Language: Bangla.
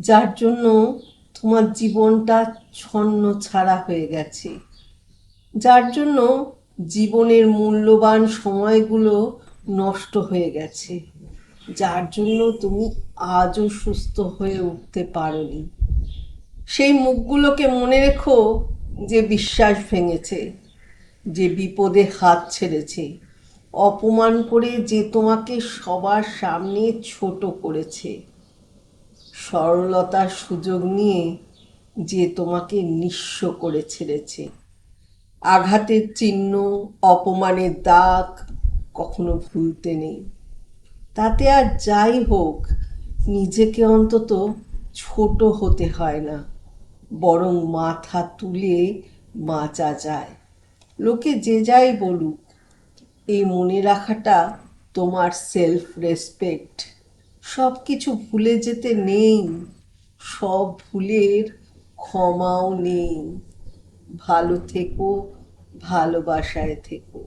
যার জন্য তোমার জীবনটা ছন্ন ছাড়া হয়ে গেছে। যার জন্য জীবনের মূল্যবান সময়গুলো নষ্ট হয়ে গেছে। যার জন্য তুমি আজও সুস্থ হয়ে উঠতে পারোনি। সেই মুখগুলোকে মনে রেখো যে বিশ্বাস ভেঙেছে, যে বিপদে হাত ছেড়েছে, অপমান করে যে তোমাকে সবার সামনে ছোট করেছে। সরলতার সুযোগ নিয়ে যে তোমাকে নিঃস্ব করে ছেড়েছে। আঘাতের চিহ্ন, অপমানের দাগ কখনো ভুলতে নেই। তাতে আর যাই হোক, নিজেকে অন্তত ছোট হতে হয় না, বরং মাথা তুলে বাঁচা যায়। লোকে যে যাই বলুক, এই মনে রাখাটা তোমার সেলফ রেসপেক্ট সব কিছু ভুলে যেতে নেই সব ভুলের ক্ষমাও নেই। ভালো থেকো ভালোবাসায় থেকো।